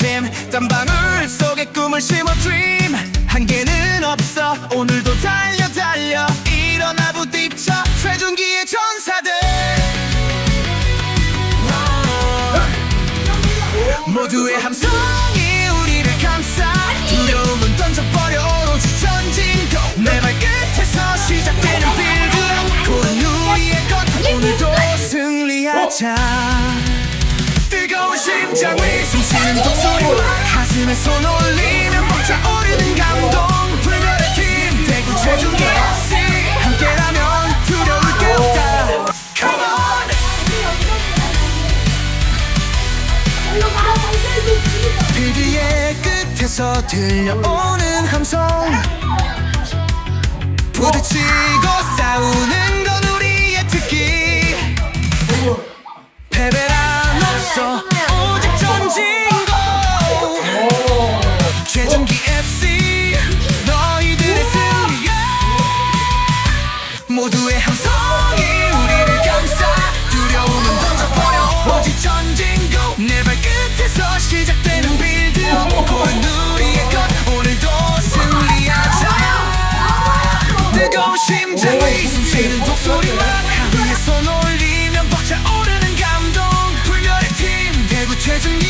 외침 땀방울 속에 꿈을 심어 dream. 한계는 없어 오늘도 달려 달려. 일어나 부딪혀 최종기의 전사들. 모두의 함성이 우리를 감싸 두려움은 던져버려 오로지 전진고 내 발끝에서 시작되는 빌드 고른 우리의 것 오늘도 승리하자. 뜨거운 심장 위 숨쉬는 독소리와 가슴에 손 올리면 벅차오르는 감동. 불멸의 팀 대구 최종기 FC. 함께라면 두려울 게 없다. Come on. 비디의 끝에서 들려오는 함성. 부딪히고 싸우는 건 우리의 특기. 패배란 없어 모두의 함성이 우리를 감싸 두려움은 던져버려. 오직 전진고 내 발끝에서 시작되는 빌드 고른 우리의 것. 오늘도 승리하자. 뜨거운 심장 위 숨쉬는 독소리만 가위에 손 올리면 벅차오르는 감동. 불멸의 팀 대구 최종기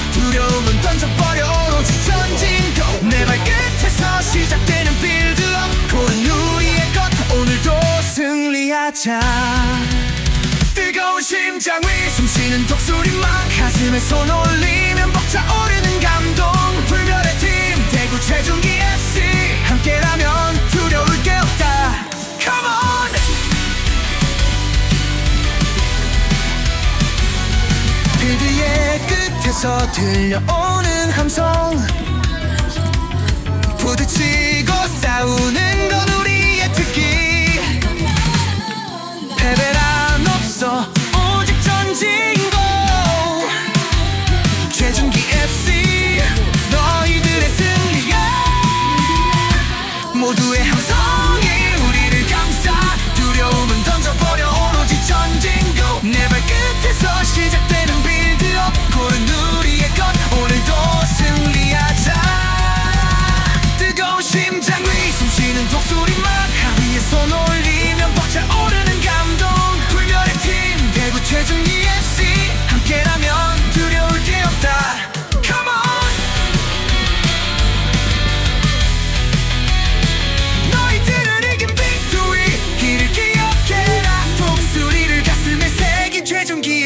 승리하자. 뜨거운 심장 위 숨쉬는 독수리만 가슴에 손 올리면 벅차오르는 감동. 불멸의 팀 대구 최종기 FC 함께라면 두려울 게 없다. Come on! 필드의 끝에서 들려오는 함성. 부딪히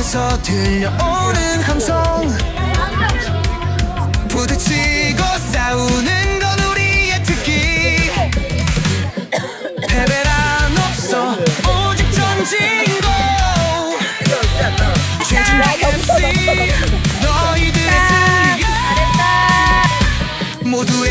계속해서 들려오는 함성. 부딪히고 싸우는 건 우리의 특기. 패배란 없어. 오직 전진고. 최진 MC 너희들의 승리가 모두의